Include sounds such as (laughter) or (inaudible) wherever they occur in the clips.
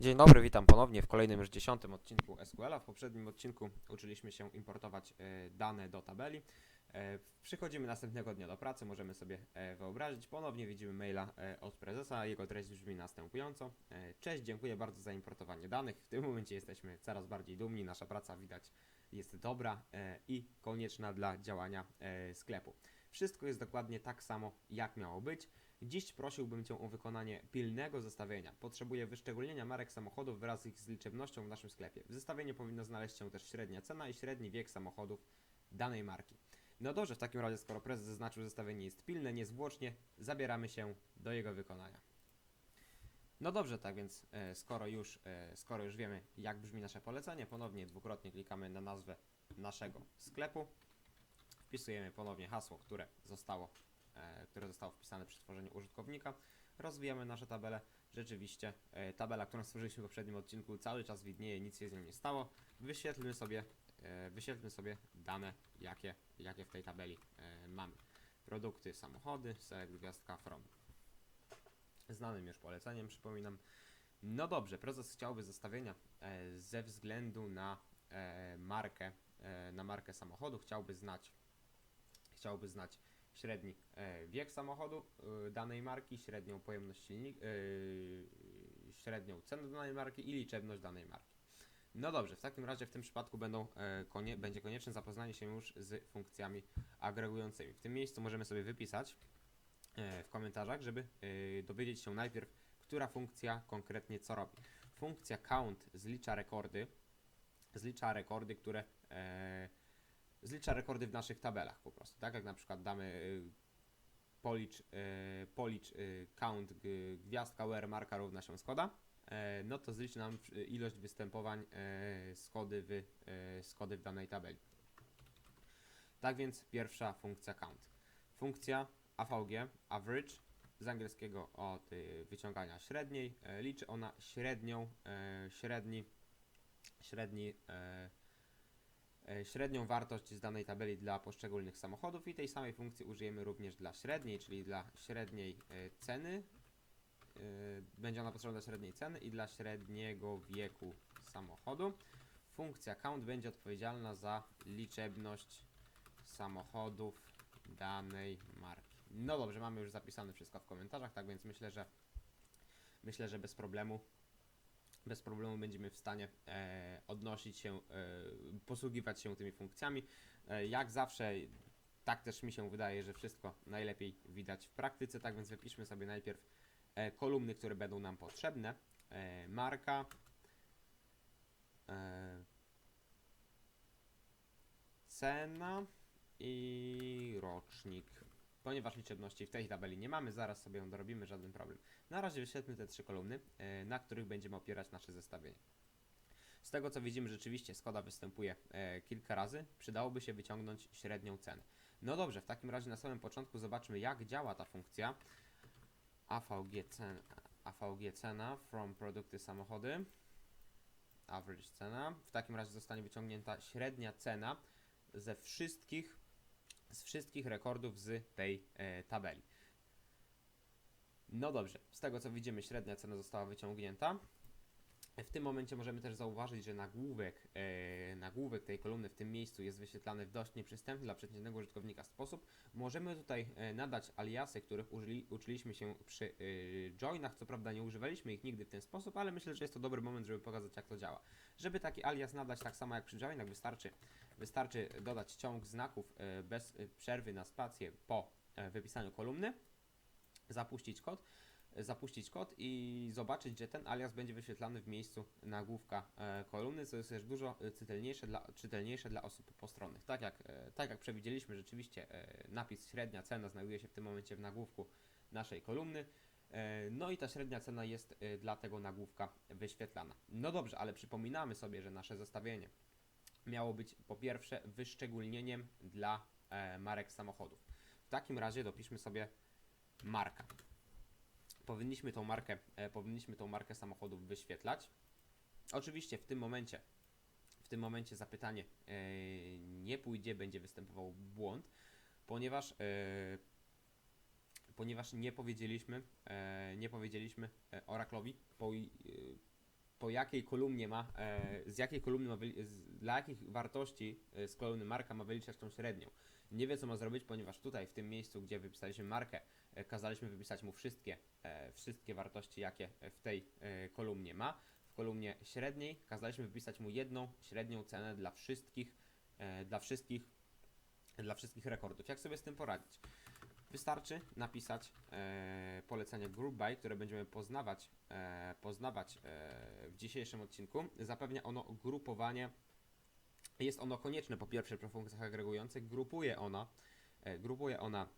Dzień dobry, witam ponownie w kolejnym już dziesiątym odcinku SQL-a. W poprzednim odcinku uczyliśmy się importować e, dane do tabeli. E, Przychodzimy następnego dnia do pracy, możemy sobie e, wyobrazić. Ponownie widzimy maila od prezesa, jego treść brzmi następująco. Cześć, dziękuję bardzo za importowanie danych. W tym momencie jesteśmy coraz bardziej dumni, nasza praca widać jest dobra i konieczna dla działania sklepu. Wszystko jest dokładnie tak samo, jak miało być. Dziś prosiłbym Cię o wykonanie pilnego zestawienia. Potrzebuję wyszczególnienia marek samochodów wraz z ich liczebnością w naszym sklepie. W zestawieniu powinno znaleźć się też średnia cena i średni wiek samochodów danej marki. No dobrze, w takim razie, skoro prezes zaznaczył, że zestawienie jest pilne, niezwłocznie zabieramy się do jego wykonania. No dobrze, tak więc e, skoro już, e, skoro już wiemy, jak brzmi nasze polecenie, ponownie dwukrotnie klikamy na nazwę naszego sklepu. Wpisujemy ponownie hasło, które zostało, e, które zostało wpisane przy tworzeniu użytkownika. Rozwijamy nasze tabele. Rzeczywiście e, tabela, którą stworzyliśmy w poprzednim odcinku cały czas widnieje, nic się z nią nie stało. Wyświetlmy sobie, e, wyświetlmy sobie dane, jakie, jakie w tej tabeli mamy. Produkty, samochody, select gwiazdka from. Znanym już poleceniem, przypominam. No dobrze, prezes chciałby zestawienia ze względu na markę, na markę samochodu, chciałby znać, chciałby znać średni e, wiek samochodu e, danej marki, średnią pojemność silnika, e, średnią cenę danej marki i liczebność danej marki. No dobrze, w takim razie w tym przypadku będą, konie, będzie konieczne zapoznanie się już z funkcjami agregującymi. W tym miejscu możemy sobie wypisać w komentarzach, żeby dowiedzieć się najpierw, która funkcja konkretnie co robi. Funkcja count zlicza rekordy, zlicza rekordy, które zlicza rekordy w naszych tabelach po prostu. Tak jak na przykład damy y, policz, y, policz y, count gwiazdka where marka równa się Skoda, e, no to zliczy nam ilość występowań e, Skody w, e, Skody w danej tabeli. Tak więc pierwsza funkcja count. Funkcja AVG, average, z angielskiego od wyciągania średniej, liczy ona średnią, średni, średni średnią wartość z danej tabeli dla poszczególnych samochodów i tej samej funkcji użyjemy również dla średniej, czyli dla średniej e, ceny. E, Będzie ona potrzebna dla średniej ceny i dla średniego wieku samochodu. Funkcja count będzie odpowiedzialna za liczebność samochodów danej marki. No dobrze, mamy już zapisane wszystko w komentarzach, tak więc myślę, że myślę, że bez problemu bez problemu będziemy w stanie e, odnosić się, e, posługiwać się tymi funkcjami. E, jak zawsze, tak też mi się wydaje, że wszystko najlepiej widać w praktyce, tak więc wypiszmy sobie najpierw kolumny, które będą nam potrzebne. Marka, cena i rocznik. Ponieważ liczebności w tej tabeli nie mamy, zaraz sobie ją dorobimy, żaden problem. Na razie wyświetlmy te trzy kolumny, e, na których będziemy opierać nasze zestawienie. Z tego co widzimy, rzeczywiście Skoda występuje e, kilka razy. Przydałoby się wyciągnąć średnią cenę. No dobrze, w takim razie na samym początku zobaczmy, jak działa ta funkcja AVG, cen, AVG cena from produkty samochody. Average cena. W takim razie zostanie wyciągnięta średnia cena ze wszystkich, z wszystkich rekordów z tej e, tabeli. No dobrze, z tego co widzimy, średnia cena została wyciągnięta. W tym momencie możemy też zauważyć, że nagłówek, e, nagłówek tej kolumny w tym miejscu jest wyświetlany w dość nieprzystępny dla przeciętnego użytkownika sposób. Możemy tutaj e, nadać aliasy, których użyli, uczyliśmy się przy e, joinach. Co prawda nie używaliśmy ich nigdy w ten sposób, ale myślę, że jest to dobry moment, żeby pokazać jak to działa. Żeby taki alias nadać tak samo jak przy joinach, wystarczy, wystarczy dodać ciąg znaków e, bez e, przerwy na spację po e, wypisaniu kolumny, zapuścić kod zapuścić kod i zobaczyć, że ten alias będzie wyświetlany w miejscu nagłówka e, kolumny, co jest też dużo e, czytelniejsze dla, czytelniejsze dla osób postronnych. Tak jak, e, tak jak przewidzieliśmy, rzeczywiście napis średnia cena znajduje się w tym momencie w nagłówku naszej kolumny. No i ta średnia cena jest dla tego nagłówka wyświetlana. No dobrze, ale przypominamy sobie, że nasze zestawienie miało być po pierwsze wyszczególnieniem dla marek samochodów. W takim razie dopiszmy sobie marka powinniśmy tą markę, e, powinniśmy tą markę samochodów wyświetlać. Oczywiście w tym momencie, w tym momencie zapytanie e, nie pójdzie, będzie występował błąd, ponieważ, e, ponieważ nie powiedzieliśmy, nie powiedzieliśmy Oracle'owi, po, po jakiej kolumnie ma, z jakiej kolumny ma, dla jakich wartości z kolumny marka ma wyliczać tą średnią. Nie wie co ma zrobić, ponieważ tutaj w tym miejscu, gdzie wypisaliśmy markę, kazaliśmy wypisać mu wszystkie, e, wszystkie wartości, jakie w tej e, kolumnie ma. W kolumnie średniej kazaliśmy wypisać mu jedną średnią cenę dla wszystkich, e, dla wszystkich, dla wszystkich rekordów. Jak sobie z tym poradzić? Wystarczy napisać e, polecenie group by, które będziemy poznawać, e, poznawać e, w dzisiejszym odcinku. Zapewnia ono grupowanie. Jest ono konieczne po pierwsze przy funkcjach agregujących. Grupuje ona, e, grupuje ona,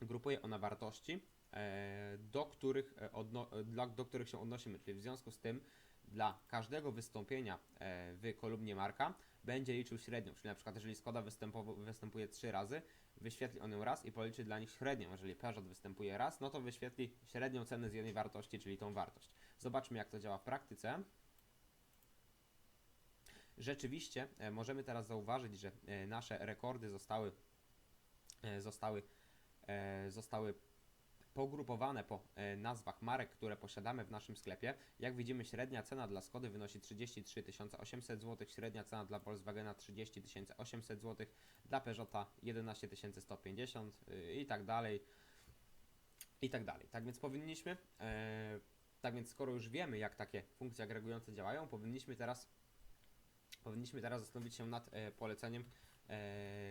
grupuje ona wartości, e, do których, e, e, dla, do których się odnosimy. Czyli w związku z tym dla każdego wystąpienia w kolumnie marka będzie liczył średnią. Czyli na przykład jeżeli Skoda występuje 3 razy, wyświetli on ją raz i policzy dla nich średnią. Jeżeli Peugeot występuje raz, no to wyświetli średnią cenę z jednej wartości, czyli tą wartość. Zobaczmy, jak to działa w praktyce. Rzeczywiście możemy teraz zauważyć, że nasze rekordy zostały, zostały, zostały pogrupowane po e, nazwach marek, które posiadamy w naszym sklepie. Jak widzimy, średnia cena dla Skody wynosi 33 800 zł, średnia cena dla Volkswagena 30 800 zł, dla Peugeota 11 150 y, i tak dalej. I tak dalej. Tak więc powinniśmy, e, tak więc skoro już wiemy, jak takie funkcje agregujące działają, powinniśmy teraz, powinniśmy teraz zastanowić się nad e, poleceniem, e,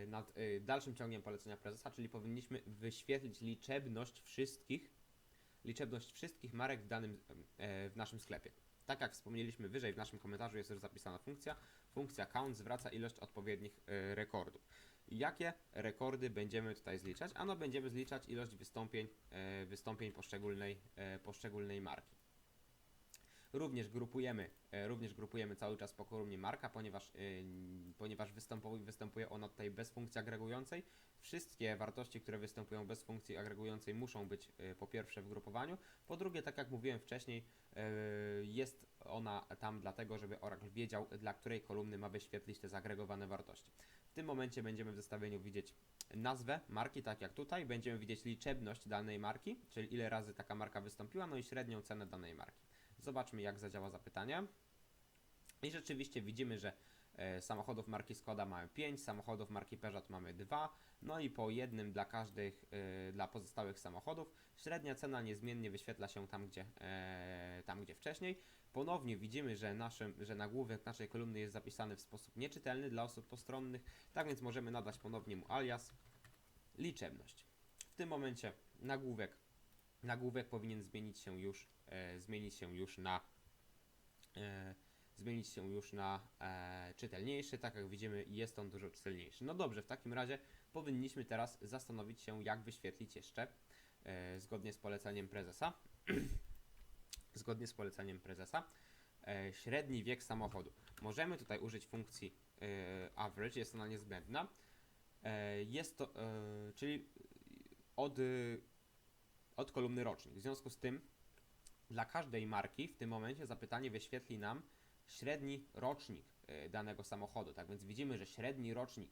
nad e, dalszym ciągiem polecenia prezesa, czyli powinniśmy wyświetlić liczebność wszystkich, liczebność wszystkich marek w danym, e, w naszym sklepie. Tak jak wspomnieliśmy wyżej, w naszym komentarzu jest już zapisana funkcja. Funkcja count zwraca ilość odpowiednich e, rekordów. Jakie rekordy będziemy tutaj zliczać? Ano będziemy zliczać ilość wystąpień, e, wystąpień poszczególnej, e, poszczególnej marki. Również grupujemy, e, również grupujemy cały czas po kolumnie marka, ponieważ, e, ponieważ występuje, występuje ona tutaj bez funkcji agregującej. Wszystkie wartości, które występują bez funkcji agregującej muszą być e, po pierwsze w grupowaniu, po drugie, tak jak mówiłem wcześniej, jest ona tam dlatego, żeby Oracle wiedział, dla której kolumny ma wyświetlić te zagregowane wartości. W tym momencie będziemy w zestawieniu widzieć nazwę marki, tak jak tutaj, będziemy widzieć liczebność danej marki, czyli ile razy taka marka wystąpiła, no i średnią cenę danej marki. Zobaczmy, jak zadziała zapytanie. I rzeczywiście widzimy, że e, samochodów marki Skoda mamy 5, samochodów marki Peugeot mamy 2, no i po jednym dla każdych, e, dla pozostałych samochodów. Średnia cena niezmiennie wyświetla się tam, gdzie, e, tam, gdzie wcześniej. Ponownie widzimy, że, naszym, że nagłówek naszej kolumny jest zapisany w sposób nieczytelny dla osób postronnych, tak więc możemy nadać ponownie mu alias liczebność. W tym momencie nagłówek, nagłówek powinien zmienić się już, e, zmienić się już na e, zmienić się już na e, czytelniejszy, tak jak widzimy jest on dużo czytelniejszy. No dobrze, w takim razie powinniśmy teraz zastanowić się jak wyświetlić jeszcze e, zgodnie z poleceniem prezesa (clears throat) zgodnie z poleceniem prezesa e, średni wiek samochodu. Możemy tutaj użyć funkcji e, average, jest ona niezbędna. E, jest to, czyli od, od kolumny rocznik. W związku z tym dla każdej marki w tym momencie zapytanie wyświetli nam średni rocznik e, danego samochodu. Tak więc widzimy, że średni rocznik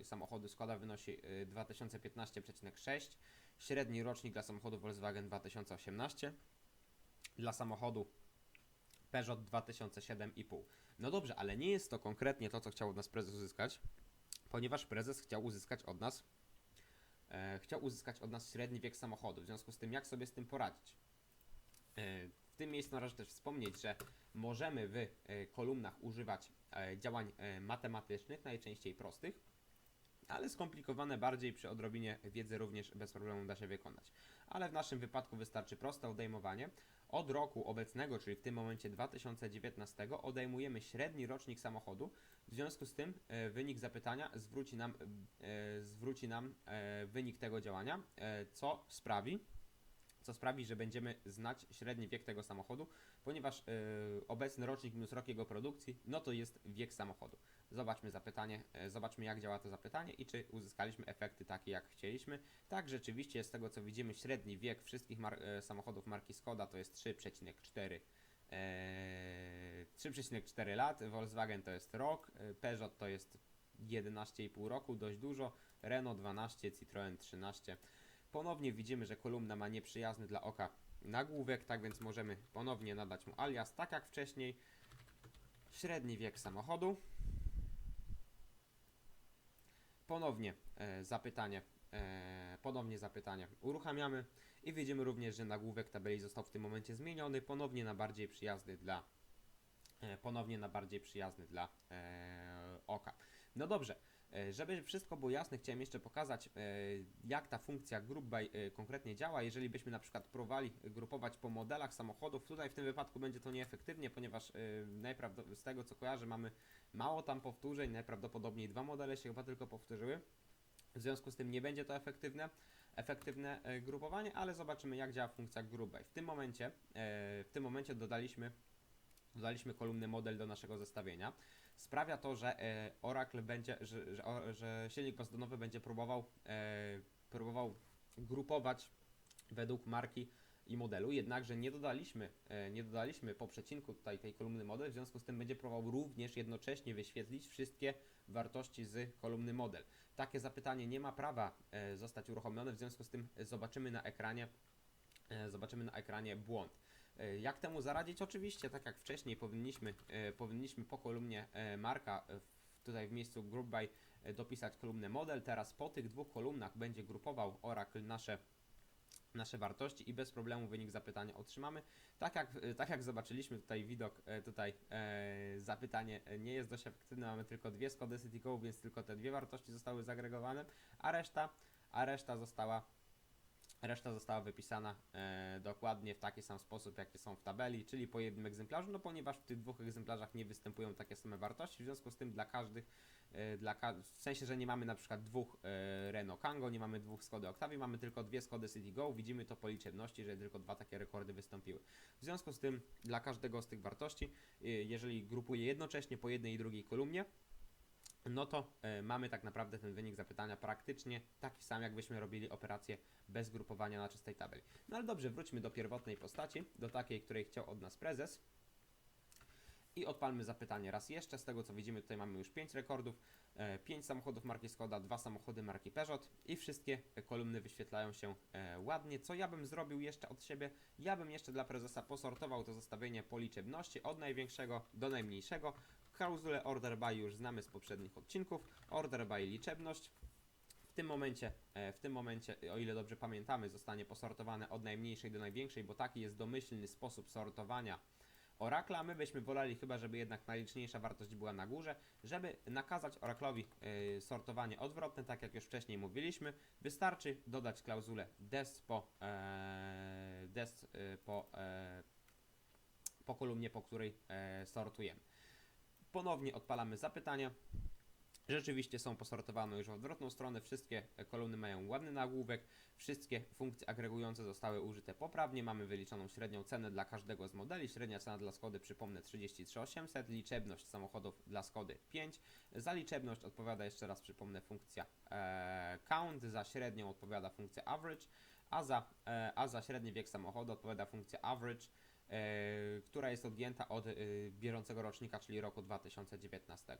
e, samochodu Skoda wynosi e, 2015,6, średni rocznik dla samochodu Volkswagen 2018, dla samochodu Peugeot 2007,5. No dobrze, ale nie jest to konkretnie to, co chciał od nas prezes uzyskać, ponieważ prezes chciał uzyskać od nas e, chciał uzyskać od nas średni wiek samochodu. W związku z tym, jak sobie z tym poradzić? E, w tym miejscu należy też wspomnieć, że możemy w e, kolumnach używać e, działań e, matematycznych, najczęściej prostych, ale skomplikowane bardziej przy odrobinie wiedzy również bez problemu da się wykonać. Ale w naszym wypadku wystarczy proste odejmowanie. Od roku obecnego, czyli w tym momencie 2019, odejmujemy średni rocznik samochodu. W związku z tym e, wynik zapytania zwróci nam, e, zwróci nam e, wynik tego działania, co sprawi, co sprawi, że będziemy znać średni wiek tego samochodu, ponieważ obecny rocznik minus rok jego produkcji, no to jest wiek samochodu. Zobaczmy zapytanie, e, zobaczmy jak działa to zapytanie i czy uzyskaliśmy efekty takie jak chcieliśmy. Tak, rzeczywiście z tego co widzimy średni wiek wszystkich mar- e, samochodów marki Skoda to jest 3,4 e, 3,4 lat, Volkswagen to jest rok, e, Peugeot to jest 11,5 roku, dość dużo, Renault 12, Citroën 13. Ponownie widzimy, że kolumna ma nieprzyjazny dla oka nagłówek, tak więc możemy ponownie nadać mu alias, tak jak wcześniej. Średni wiek samochodu. Ponownie e, zapytanie, e, ponownie zapytanie uruchamiamy i widzimy również, że nagłówek tabeli został w tym momencie zmieniony ponownie na bardziej przyjazny dla e, ponownie na bardziej przyjazny dla oka. No dobrze, żeby wszystko było jasne, chciałem jeszcze pokazać, e, jak ta funkcja group by e, konkretnie działa. Jeżeli byśmy na przykład próbowali grupować po modelach samochodów, tutaj w tym wypadku będzie to nieefektywnie, ponieważ e, z tego co kojarzę mamy mało tam powtórzeń, najprawdopodobniej dwa modele się chyba tylko powtórzyły. W związku z tym nie będzie to efektywne, efektywne e, grupowanie, ale zobaczymy jak działa funkcja group by. W tym momencie, e, w tym momencie dodaliśmy dodaliśmy kolumny model do naszego zestawienia. Sprawia to, że e, Oracle będzie, że, że, że silnik bezdonowy będzie próbował, e, próbował grupować według marki i modelu, jednakże nie dodaliśmy, e, nie dodaliśmy po przecinku tutaj tej kolumny model, w związku z tym będzie próbował również jednocześnie wyświetlić wszystkie wartości z kolumny model. Takie zapytanie nie ma prawa e, zostać uruchomione, w związku z tym zobaczymy na ekranie, e, zobaczymy na ekranie błąd. E, Jak temu zaradzić? Oczywiście, tak jak wcześniej powinniśmy, e, powinniśmy po kolumnie e, marka tutaj w miejscu group by dopisać kolumnę model. Teraz po tych dwóch kolumnach będzie grupował Oracle nasze nasze wartości i bez problemu wynik zapytania otrzymamy. Tak jak, tak jak zobaczyliśmy tutaj widok, tutaj zapytanie nie jest dość efektywne, mamy tylko dwie skody City więc tylko te dwie wartości zostały zagregowane, a reszta, a reszta została Reszta została wypisana e, dokładnie w taki sam sposób, jakie są w tabeli, czyli po jednym egzemplarzu, no ponieważ w tych dwóch egzemplarzach nie występują takie same wartości, w związku z tym dla każdych, e, dla ka- w sensie, że nie mamy na przykład dwóch e, Renault Kangoo, nie mamy dwóch Skody Octavii, mamy tylko dwie Skody City Go, widzimy to po liczebności, że tylko dwa takie rekordy wystąpiły. W związku z tym dla każdego z tych wartości, e, jeżeli grupuję jednocześnie po jednej i drugiej kolumnie, no to e, mamy tak naprawdę ten wynik zapytania praktycznie taki sam, jakbyśmy robili operację bez grupowania na czystej tabeli. No ale dobrze, wróćmy do pierwotnej postaci, do takiej, której chciał od nas prezes. I odpalmy zapytanie raz jeszcze. Z tego co widzimy, tutaj mamy już 5 rekordów, 5 samochodów marki Skoda, 2 samochody marki Peugeot i wszystkie kolumny wyświetlają się e, ładnie. Co ja bym zrobił jeszcze od siebie? Ja bym jeszcze dla prezesa posortował to zestawienie po liczebności od największego do najmniejszego. Klauzulę order by już znamy z poprzednich odcinków. Order by liczebność. W tym momencie, e, w tym momencie, o ile dobrze pamiętamy, zostanie posortowane od najmniejszej do największej, bo taki jest domyślny sposób sortowania Oracla. a My byśmy woleli chyba, żeby jednak najliczniejsza wartość była na górze, żeby nakazać Oraclowi e, sortowanie odwrotne, tak jak już wcześniej mówiliśmy. Wystarczy dodać klauzulę des po, e, des, e, po, po kolumnie, po której sortujemy. Ponownie odpalamy zapytania. Rzeczywiście są posortowane już w odwrotną stronę. Wszystkie kolumny mają ładny nagłówek. Wszystkie funkcje agregujące zostały użyte poprawnie. Mamy wyliczoną średnią cenę dla każdego z modeli. Średnia cena dla Skody, przypomnę, 33800. Liczebność samochodów dla Skody 5. Za liczebność odpowiada jeszcze raz, przypomnę, funkcja e, count. Za średnią odpowiada funkcja average. A za, e, a za średni wiek samochodu odpowiada funkcja average która jest odjęta od e, bieżącego rocznika, czyli roku 2019.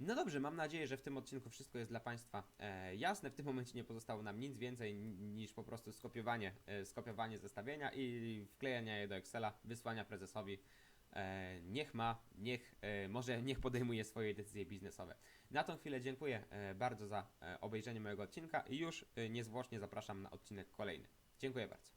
No dobrze, mam nadzieję, że w tym odcinku wszystko jest dla Państwa e, jasne. W tym momencie nie pozostało nam nic więcej ni- niż po prostu skopiowanie, e, skopiowanie zestawienia i wklejania je do Excela, wysłania prezesowi. E, niech ma, niech, e, może niech podejmuje swoje decyzje biznesowe. Na tą chwilę dziękuję e, bardzo za e, obejrzenie mojego odcinka i już e, niezwłocznie zapraszam na odcinek kolejny. Dziękuję bardzo.